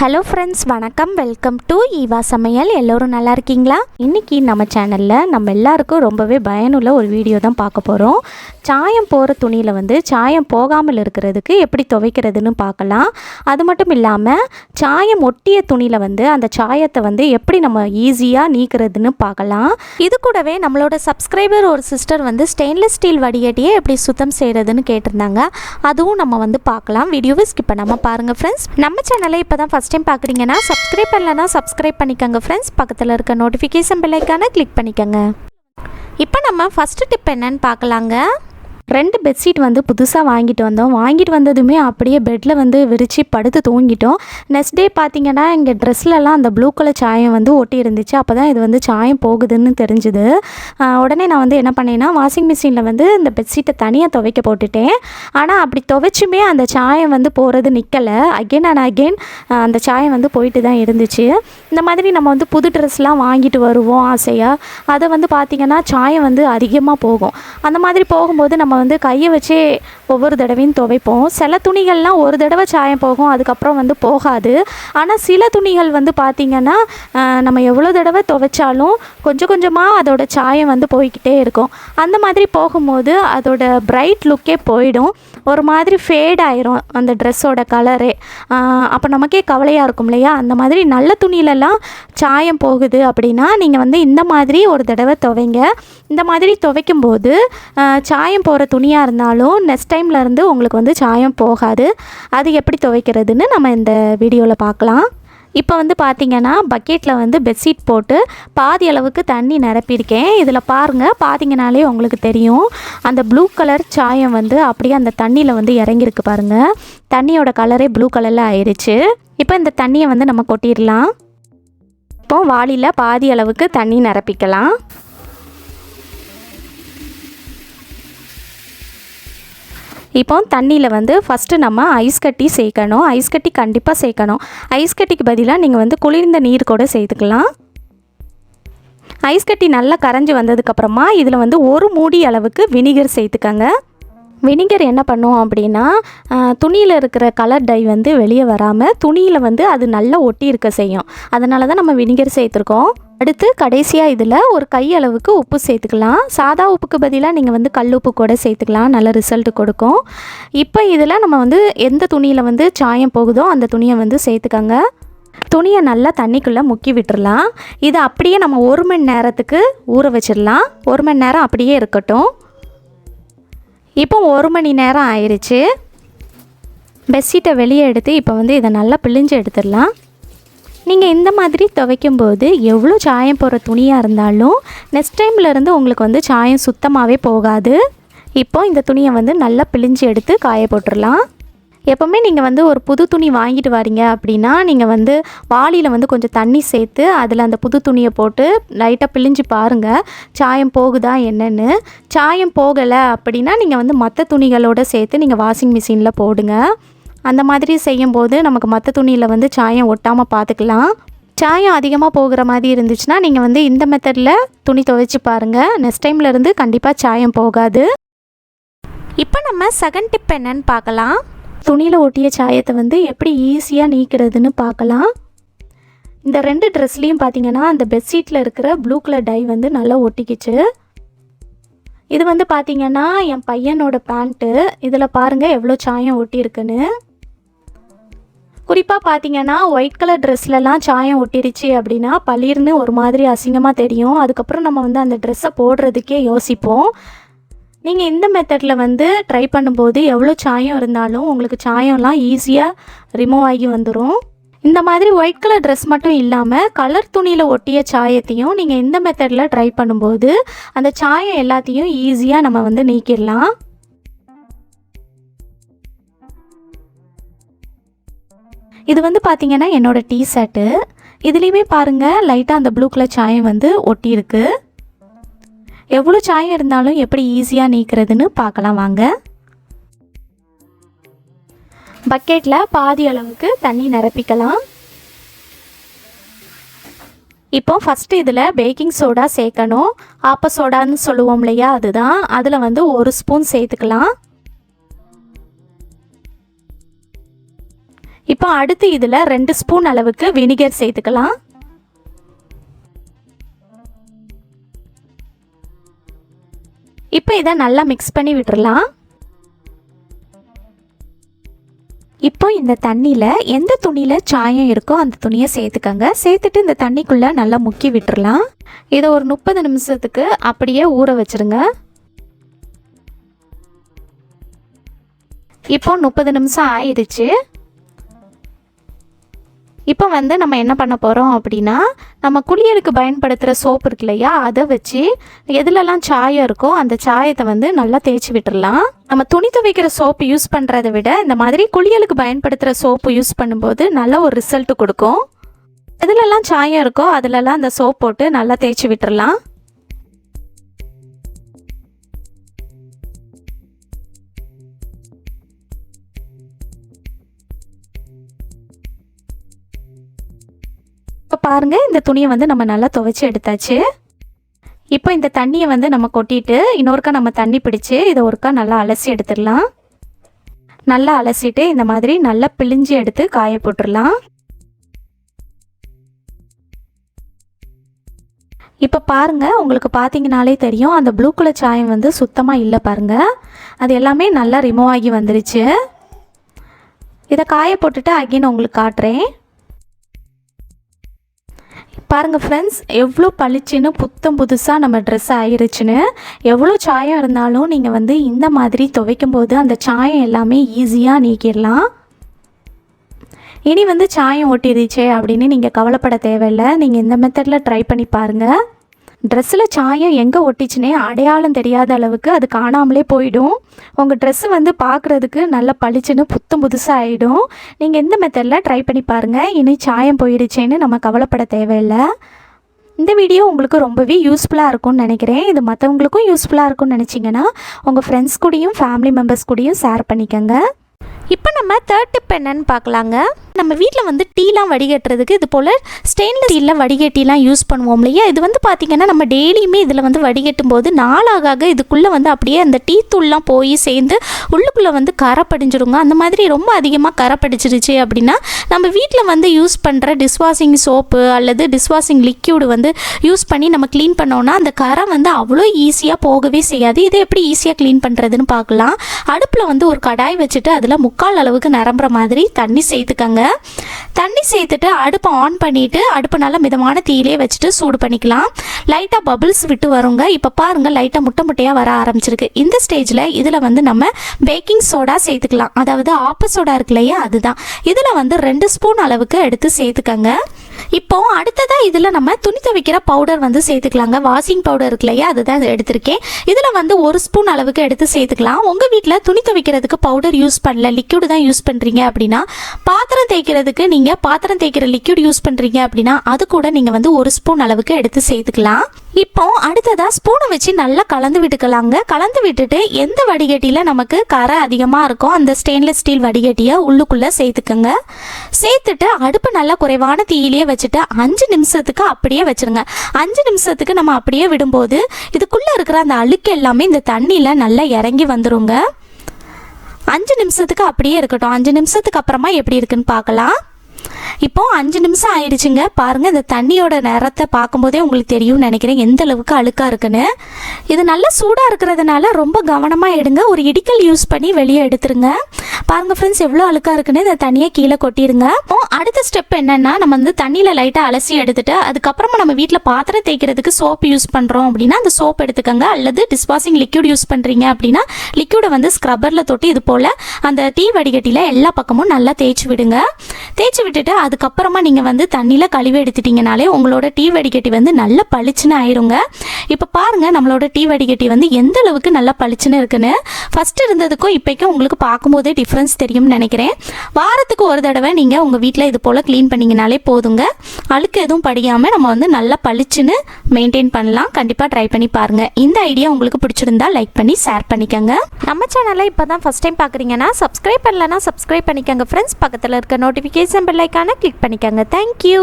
Hello friends வணக்கம். Welcome to Eva Samayal. எல்லோரும் நல்லா இருக்கீங்களா? இன்றைக்கி நம்ம சேனலில் நம்ம எல்லாருக்கும் ரொம்பவே பயனுள்ள ஒரு வீடியோ தான் பார்க்க போகிறோம் சாயம் போகிற துணியில் வந்து சாயம் போகாமல் இருக்கிறதுக்கு எப்படி துவைக்கிறதுன்னு பார்க்கலாம். அது மட்டும் இல்லாமல் சாயம் ஒட்டிய துணியில் வந்து அந்த சாயத்தை வந்து எப்படி நம்ம ஈஸியாக நீக்கிறதுன்னு பார்க்கலாம். இது கூடவே நம்மளோட சப்ஸ்கிரைபர் ஒரு சிஸ்டர் வந்து ஸ்டெயின்லெஸ் ஸ்டீல் வடிகட்டியை எப்படி சுத்தம் செய்கிறதுன்னு கேட்டிருந்தாங்க. அதுவும் நம்ம வந்து பார்க்கலாம். வீடியோவை ஸ்கிப் பண்ணாமல் பாருங்கள் ஃப்ரெண்ட்ஸ் நம்ம சேனலை இப்போ தான் ஃபஸ்ட் டைம் பார்க்குறீங்கன்னா சப்ஸ்கிரைப் பண்ணலன்னா சப்ஸ்கிரைப் பண்ணிக்கோங்க ஃப்ரெண்ட்ஸ் பக்கத்தில் இருக்க நோட்டிஃபிகேஷன் பெல்லைக்கான கிளிக் பண்ணிக்கோங்க. இப்போ நம்ம ஃபஸ்ட்டு டிப் என்னன்னு பார்க்கலாங்க. ரெண்டு பெட்ஷீட் வந்து புதுசாக வாங்கிட்டு வந்தோம். வாங்கிட்டு வந்ததுமே அப்படியே பெட்டில் வந்து விரித்து படுத்து தூங்கிட்டோம். நெக்ஸ்ட் டே பார்த்தீங்கன்னா எங்கள் ட்ரெஸ்லலாம் அந்த ப்ளூ கலர் சாயம் வந்து ஒட்டி இருந்துச்சு. அப்போ தான் இது வந்து சாயம் போகுதுன்னு தெரிஞ்சுது. உடனே நான் வந்து என்ன பண்ணேன்னா வாஷிங் மிஷினில் வந்து இந்த பெட்ஷீட்டை தனியாக துவைக்க போட்டுட்டேன். ஆனால் அப்படி துவைச்சுமே அந்த சாயம் வந்து போகிறது நிற்கலை அகெயின் அண்ட் அகெயின் அந்த சாயம் வந்து போயிட்டு தான் இருந்துச்சு. இந்த மாதிரி நம்ம வந்து புது ட்ரெஸ்லாம் வாங்கிட்டு வருவோம் ஆசையாக அதை வந்து பார்த்திங்கன்னா சாயம் வந்து அதிகமாக போகும். அந்த மாதிரி போகும்போது நம்ம வந்து கையை வச்சே ஒவ்வொரு தடவையும் துவைப்போம். சில துணிகள்லாம் ஒரு தடவை சாயம் போகும் அதுக்கப்புறம் வந்து போகாது. ஆனால் சில துணிகள் வந்து பார்த்திங்கன்னா நம்ம எவ்வளோ தடவை துவைச்சாலும் கொஞ்சம் கொஞ்சமாக அதோட சாயம் வந்து போய்கிட்டே இருக்கும். அந்த மாதிரி போகும்போது அதோட பிரைட் லுக்கே போயிடும். ஒரு மாதிரி ஃபேட் ஆயிரும் அந்த ட்ரெஸ்ஸோட கலரே. அப்போ நமக்கே கவலையாக இருக்கும் இல்லையா? அந்த மாதிரி நல்ல துணியிலலாம் சாயம் போகுது அப்படின்னா நீங்கள் வந்து இந்த மாதிரி ஒரு தடவை துவைங்க. இந்த மாதிரி துவைக்கும் போது சாயம் போகிற துணியாக இருந்தாலும் நெக்ஸ்ட் டைம் இருந்து உங்களுக்கு வந்து சாயம் போகாது. அது எப்படி துவைக்கிறதுன்னு நம்ம இந்த வீடியோவில் பார்க்கலாம். இப்போ வந்து பார்த்தீங்கன்னா பக்கெட்டில் வந்து பெட்ஷீட் போட்டு பாதி அளவுக்கு தண்ணி நிரப்பியிருக்கேன். இதில் பாருங்கள் பார்த்தீங்கனாலே உங்களுக்கு தெரியும். அந்த ப்ளூ கலர் சாயம் வந்து அப்படியே அந்த தண்ணியில் வந்து இறங்கியிருக்கு பாருங்கள் தண்ணியோட கலரே ப்ளூ கலரில் ஆயிடுச்சு இப்போ இந்த தண்ணியை வந்து நம்ம கொட்டிடலாம். இப்போ வாளியில் பாதி அளவுக்கு தண்ணி நிரப்பிக்கலாம். இப்போ தண்ணியில் வந்து ஃபஸ்ட்டு நம்ம ஐஸ் கட்டி சேர்க்கணும். ஐஸ் கட்டி கண்டிப்பாக சேர்க்கணும். ஐஸ் கட்டிக்கு பதிலாக நீங்கள் வந்து குளிர்ந்த நீர் கூட சேர்த்துக்கலாம். ஐஸ் கட்டி நல்லா கரைஞ்சி வந்ததுக்கப்புறமா இதில் வந்து ஒரு மூடி அளவுக்கு வினிகர் சேர்த்துக்கங்க. வினிகர் என்ன பண்ணும் அப்படின்னா துணியில் இருக்கிற கலர் டை வந்து வெளியே வராமல் துணியில் வந்து அது நல்லா ஒட்டி இருக்க செய்யும். அதனால தான் நம்ம வினிகர் சேர்த்துருக்கோம். அடுத்து கடைசியாக இதில் ஒரு கை அளவுக்கு உப்பு சேர்த்துக்கலாம். சாதா உப்புக்கு பதிலாக நீங்கள் வந்து கல் உப்பு கூட சேர்த்துக்கலாம். நல்ல ரிசல்ட் கொடுக்கும். இப்போ இதில் நம்ம வந்து எந்த துணியில் வந்து சாயம் போகுதோ அந்த துணியை வந்து சேர்த்துக்கங்க. துணியை நல்லா தண்ணிக்குள்ளே முக்கி விட்டுடலாம் இதை அப்படியே நம்ம ஒரு மணி நேரத்துக்கு ஊற வச்சிடலாம். ஒரு மணி நேரம் அப்படியே இருக்கட்டும். இப்போ ஒரு மணி நேரம் ஆயிடுச்சு பெட்ஷீட்டை வெளியே எடுத்து இப்போ வந்து இதை நல்லா பிழிஞ்சு எடுத்துடலாம். நீங்கள் இந்த மாதிரி துவைக்கும்போது எவ்வளோ சாயம் போகிற துணியாக இருந்தாலும் நெக்ஸ்ட் டைம்லேருந்து உங்களுக்கு வந்து சாயம் சுத்தமாகவே போகாது. இப்போ இந்த துணியை வந்து நல்லா பிழிஞ்சு எடுத்து காய போட்டுடலாம். எப்போவுமே நீங்கள் வந்து ஒரு புது துணி வாங்கிட்டு வரீங்க அப்படின்னா நீங்கள் வந்து வாளியில் வந்து கொஞ்சம் தண்ணி சேர்த்து அதில் அந்த புது துணியை போட்டு லைட்டாக பிழிஞ்சு பாருங்கள் சாயம் போகுதா என்னென்னு. சாயம் போகலை அப்படின்னா நீங்கள் வந்து மற்ற துணிகளோடு சேர்த்து நீங்கள் வாஷிங் மிஷினில் போடுங்க. அந்த மாதிரி செய்யும்போது நமக்கு மற்ற துணியில் வந்து சாயம் ஒட்டாமல் பார்த்துக்கலாம் சாயம் அதிகமாக போகிற மாதிரி இருந்துச்சுன்னா நீங்கள் வந்து இந்த மெத்தடில் துணி துவைச்சி பாருங்கள் நெக்ஸ்ட் டைம்லேருந்து கண்டிப்பாக சாயம் போகாது. இப்போ நம்ம செகண்ட் டிப் என்னன்னு பார்க்கலாம். துணியில் ஒட்டிய சாயத்தை வந்து எப்படி ஈஸியாக நீக்கிறதுன்னு பார்க்கலாம். இந்த ரெண்டு ட்ரெஸ்லேயும் பார்த்தீங்கன்னா அந்த பெட்ஷீட்டில் இருக்கிற ப்ளூ கலர் டை வந்து நல்லா ஒட்டிக்கிச்சு. இது வந்து பார்த்தீங்கன்னா என் பையனோட பேண்ட்டு இதில் பாருங்கள் எவ்வளோ சாயம் ஒட்டியிருக்குன்னு. குறிப்பாக பார்த்தீங்கன்னா ஒயிட் கலர் ட்ரெஸ்லலாம் சாயம் ஒட்டிருச்சு அப்படின்னா பளிர்னு ஒரு மாதிரி அசிங்கமாக தெரியும். அதுக்கப்புறம் நம்ம வந்து அந்த ட்ரெஸ்ஸை போடுறதுக்கே யோசிப்போம். நீங்கள் இந்த மெத்தடில் வந்து ட்ரை பண்ணும்போது எவ்வளோ சாயம் இருந்தாலும் உங்களுக்கு சாயம்லாம் ஈஸியாக ரிமூவ் ஆகி வந்துடும் இந்த மாதிரி ஒயிட் கலர் ட்ரெஸ் மட்டும் இல்லாமல் கலர் துணியில் ஒட்டிய சாயத்தையும் நீங்கள் இந்த மெத்தடில் ட்ரை பண்ணும்போது அந்த சாயம் எல்லாத்தையும் ஈஸியாக நம்ம வந்து நீக்கிடலாம். இது வந்து பார்த்தீங்கன்னா என்னோட டீ ஷர்ட்டு இதுலேயுமே பாருங்கள் லைட்டாக அந்த ப்ளூ கலர் சாயம் வந்து ஒட்டியிருக்கு. எவ்வளோ சாயம் இருந்தாலும் எப்படி ஈஸியாக நீக்கிறதுன்னு பார்க்கலாம் வாங்க. பக்கெட்டில் பாதி அளவுக்கு தண்ணி நிரப்பிக்கலாம். இப்போ ஃபஸ்ட்டு இதில் பேக்கிங் சோடா சேர்க்கணும். ஆப்ப சோடான்னு சொல்லுவோம் இல்லையா அதுதான். அதில் வந்து ஒரு ஸ்பூன் சேர்த்துக்கலாம். இப்போ அடுத்து இதில் ரெண்டு ஸ்பூன் அளவுக்கு வினிகர் சேர்த்துக்கலாம். இப்போ இதை நல்லா மிக்ஸ் பண்ணி விட்டுறலாம். இப்போ இந்த தண்ணியில் எந்த துணியில் சாயம் இருக்கோ அந்த துணியை சேர்த்துக்கங்க. சேர்த்துட்டு இந்த தண்ணிக்குள்ளே நல்லா முக்கி விட்டுறலாம். இதை ஒரு முப்பது நிமிஷத்துக்கு அப்படியே ஊற வச்சிருங்க. இப்போ முப்பது நிமிஷம் ஆயிடுச்சு. இப்போ வந்து நம்ம என்ன பண்ண போகிறோம் அப்படின்னா நம்ம குளியலுக்கு பயன்படுத்துகிற சோப்பு இருக்கு இல்லையா? அதை வச்சு எதுலலாம் சாயம் இருக்கோ அந்த சாயத்தை வந்து நல்லா தேய்ச்சி விட்டுடலாம் நம்ம துணி துவைக்கிற சோப்பு யூஸ் பண்ணுறதை விட இந்த மாதிரி குளியலுக்கு பயன்படுத்துகிற சோப்பு யூஸ் பண்ணும்போது நல்ல ஒரு ரிசல்ட் கொடுக்கும். எதுலலாம் சாயம் இருக்கோ அதிலலாம் அந்த சோப் போட்டு நல்லா தேய்ச்சி விட்டுடலாம் இப்போ பாருங்கள் இந்த துணியை வந்து நம்ம நல்லா துவைச்சி எடுத்தாச்சு. இப்போ இந்த தண்ணியை வந்து நம்ம கொட்டிட்டு இன்னொருக்கா நம்ம தண்ணி பிடிச்சு இதை ஒருக்கா நல்லா அலசி எடுத்துடலாம். நல்லா அலசிட்டு இந்த மாதிரி நல்லா பிழிஞ்சு எடுத்து காய போட்டுடலாம். இப்போ பாருங்கள் உங்களுக்கு பார்த்தீங்கனாலே தெரியும் அந்த ப்ளூ கலர் சாயம் வந்து சுத்தமாக இல்லை பாருங்க. அது எல்லாமே நல்லா ரிமூவ் ஆகி வந்துருச்சு. இதை காய போட்டுட்டு அகைன் உங்களுக்கு காட்டுறேன். பாருங்கள் ஃப்ரெண்ட்ஸ் எவ்வளோ பளிச்சுன்னு புத்தம் புதுசாக நம்ம ட்ரெஸ் ஆயிருச்சுன்னு எவ்வளோ சாயம் இருந்தாலும் நீங்கள் வந்து இந்த மாதிரி துவைக்கும் போது அந்த சாயம் எல்லாமே ஈஸியாக நீக்கிடலாம். இனி வந்து சாயம் ஒட்டிடுச்சே அப்படின்னு நீங்கள் கவலைப்பட தேவையில்லை. நீங்கள் இந்த மெத்தடில் ட்ரை பண்ணி பாருங்கள் ட்ரெஸ்ஸில் சாயம் எங்கே ஒட்டிச்சுனே அடையாளம் தெரியாத அளவுக்கு அது காணாமலே போயிடும். உங்கள் ட்ரெஸ்ஸு வந்து பார்க்குறதுக்கு நல்ல பளிச்சுன்னு புத்தம் புதுசாக ஆகிடும் நீங்கள் எந்த மெத்தடில் ட்ரை பண்ணி பாருங்கள் இனி சாயம் போயிடுச்சேன்னு நம்ம கவலைப்பட தேவையில்லை. இந்த வீடியோ உங்களுக்கு ரொம்பவே யூஸ்ஃபுல்லாக இருக்கும்னு நினைக்கிறேன். இது மற்றவங்களுக்கும் யூஸ்ஃபுல்லாக இருக்கும்னு நினச்சிங்கன்னா உங்கள் ஃப்ரெண்ட்ஸ் கூடயும் ஃபேமிலி மெம்பர்ஸ் கூடயும் ஷேர் பண்ணிக்கோங்க. இப்போ நம்ம தேர்ட் டிப் என்னன்னு பார்க்கலாங்க. நம்ம வீட்டில் வந்து டீலாம் வடிகட்டுறதுக்கு இது போல் ஸ்டெயின்லெஸ் ஸ்டீலில் வடிகட்டிலாம் யூஸ் பண்ணுவோம் இல்லையா? இது வந்து பார்த்திங்கன்னா நம்ம டெய்லியுமே இதில் வந்து வடிகட்டும் போது நாளாக இதுக்குள்ளே வந்து அப்படியே அந்த டீ தூள்லாம் போய் சேர்ந்து உள்ளுக்குள்ளே வந்து கரை படிஞ்சிருங்க அந்த மாதிரி ரொம்ப அதிகமாக கரை படிச்சிருச்சு அப்படின்னா நம்ம வீட்டில் வந்து யூஸ் பண்ணுற டிஷ்வாஷிங் சோப்பு அல்லது டிஷ்வாஷிங் லிக்யூடு வந்து யூஸ் பண்ணி நம்ம க்ளீன் பண்ணோன்னா அந்த கரை வந்து அவ்வளோ ஈஸியாக போகவே செய்யாது. இதை எப்படி ஈஸியாக க்ளீன் பண்ணுறதுன்னு பார்க்கலாம். அடுப்பில் வந்து ஒரு கடாய் வச்சுட்டு அதில் முக்கால் முக்கால் அளவுக்கு நிரம்புற மாதிரி தண்ணி சேர்த்துக்கங்க. தண்ணி சேர்த்துட்டு அடுப்பை ஆன் பண்ணிவிட்டு அடுப்பை நல்லா மிதமான தீயிலே வச்சுட்டு சூடு பண்ணிக்கலாம். லைட்டாக பபிள்ஸ் விட்டு வருங்க. இப்போ பாருங்கள் லைட்டாக முட்டை முட்டையாக வர ஆரம்பிச்சிருக்கு. இந்த ஸ்டேஜில் இதில் வந்து நம்ம பேக்கிங் சோடா சேர்த்துக்கலாம். அதாவது ஆப்ப சோடா இருக்கு இல்லையா அதுதான். இதில் வந்து ரெண்டு ஸ்பூன் அளவுக்கு எடுத்து சேர்த்துக்கங்க. இப்போ அடுத்ததாக இதில் நம்ம துணி துவைக்கிற பவுடர் வந்து சேர்த்துக்கலாங்க. வாஷிங் பவுடர் இருக்கு இல்லையா? அதுதான் எடுத்திருக்கேன். இதில் வந்து ஒரு ஸ்பூன் அளவுக்கு எடுத்து சேர்த்துக்கலாம். உங்கள் வீட்டில் துணி துவைக்கிறதுக்கு பவுடர் யூஸ் பண்ணல லிக்யூடு தான் யூஸ் பண்ணுறீங்க அப்படின்னா பாத்திரம் தேய்க்கிறதுக்கு நீங்கள் பாத்திரம் தேய்க்கிற லிக்யூட் யூஸ் பண்ணுறீங்க அப்படின்னா அது கூட நீங்கள் வந்து ஒரு ஸ்பூன் அளவுக்கு எடுத்து சேர்த்துக்கலாம். இப்போ அடுத்ததாக ஸ்பூனை வச்சு நல்லா கலந்து விட்டுக்கலாங்க. கலந்து விட்டுட்டு எந்த வடிகட்டியில் நமக்கு கரை அதிகமாக இருக்கோ அந்த ஸ்டெயின்லெஸ் ஸ்டீல் வடிகட்டியை உள்ளுக்குள்ளே சேர்த்துக்கோங்க. சேர்த்துட்டு அடுப்பு நல்லா குறைவான தீயிலேயே வச்சுட்டு அஞ்சு நிமிஷத்துக்கு அப்படியே வச்சிருங்க. அஞ்சு நிமிஷத்துக்கு நம்ம அப்படியே விடும்போது இதுக்குள்ளே இருக்கிற அந்த அழுக்கு எல்லாமே இந்த தண்ணியில் நல்லா இறங்கி வந்துருங்க. அஞ்சு நிமிஷத்துக்கு அப்படியே இருக்கட்டும். அஞ்சு நிமிஷத்துக்கு அப்புறமா எப்படி இருக்குன்னு பார்க்கலாம். இப்போ அஞ்சு நிமிஷம் ஆயிடுச்சுங்க. பாருங்க இந்த தண்ணியோட நிறத்தை பார்க்கும்போதே உங்களுக்கு தெரியும்னு நினைக்கிறேன். எந்த அளவுக்கு அழுக்காக இருக்குன்னு. இது நல்லா சூடாக இருக்கிறதுனால ரொம்ப கவனமாக எடுங்க. ஒரு இடிக்கல் யூஸ் பண்ணி வெளியே எடுத்துருங்க. பாருங்க ஃப்ரெண்ட்ஸ் எவ்வளோ அழுக்காக இருக்குன்னு இதை தனியாக கீழே கொட்டிடுங்க. இப்போ அடுத்த ஸ்டெப் என்னென்னா நம்ம வந்து தண்ணியில் லைட்டாக அலசி எடுத்துட்டு அதுக்கப்புறமா நம்ம வீட்டில் பாத்திரம் தேய்க்கிறதுக்கு சோப் யூஸ் பண்ணுறோம் அப்படின்னா அந்த சோப் எடுத்துக்கோங்க. அல்லது டிஸ்வாஷிங் லிக்யூட் யூஸ் பண்ணுறீங்க அப்படின்னா லிக்யூடை வந்து ஸ்க்ரப்பரில் தொட்டு இது போல் அந்த டீ வடிகட்டியில் எல்லா பக்கமும் நல்லா தேய்ச்சி விடுங்க. தேய்ச்சி விட்டுட்டு அதுக்கப்புறமா நீங்கள் வந்து தண்ணியில் கழுவி எடுத்துட்டீங்கனாலே உங்களோட டீ வடிகட்டி வந்து நல்ல பளிச்சுன்னு ஆயிருங்க. இப்போ பாருங்கள் நம்மளோட டீ வடிகட்டி வந்து எந்த அளவுக்கு நல்லா பளிச்சுன்னு இருக்குன்னு. ஃபஸ்ட்டு இருந்ததுக்கும் இப்போக்கும் உங்களுக்கு பார்க்கும்போதே டிஃப்ரென்ஸ் தெரியும்னு நினைக்கிறேன். வாரத்துக்கு ஒரு தடவை நீங்கள் உங்கள் வீட்டில் இது போல் க்ளீன் பண்ணிங்கனாலே போதுங்க. அழுக்கு எதுவும் படியாமல் நம்ம வந்து நல்லா பளிச்சுன்னு மெயின்டைன் பண்ணலாம். கண்டிப்பாக ட்ரை பண்ணி பாருங்கள் இந்த ஐடியா உங்களுக்கு பிடிச்சிருந்தா லைக் பண்ணி ஷேர் பண்ணிக்கோங்க. நம்ம சேனலை இப்போ தான் ஃபஸ்ட் டைம் பார்க்குறீங்கன்னா சப்ஸ்கிரைப் பண்ணலன்னா சப்ஸ்கிரைப் பண்ணிக்கோங்க. ஃப்ரெண்ட்ஸ் பக்கத்தில் இருக்க நோட்டிஃபிகேஷன் பெல் ஐக்கானை கிளிக் பண்ணிக்கோங்க. Thank you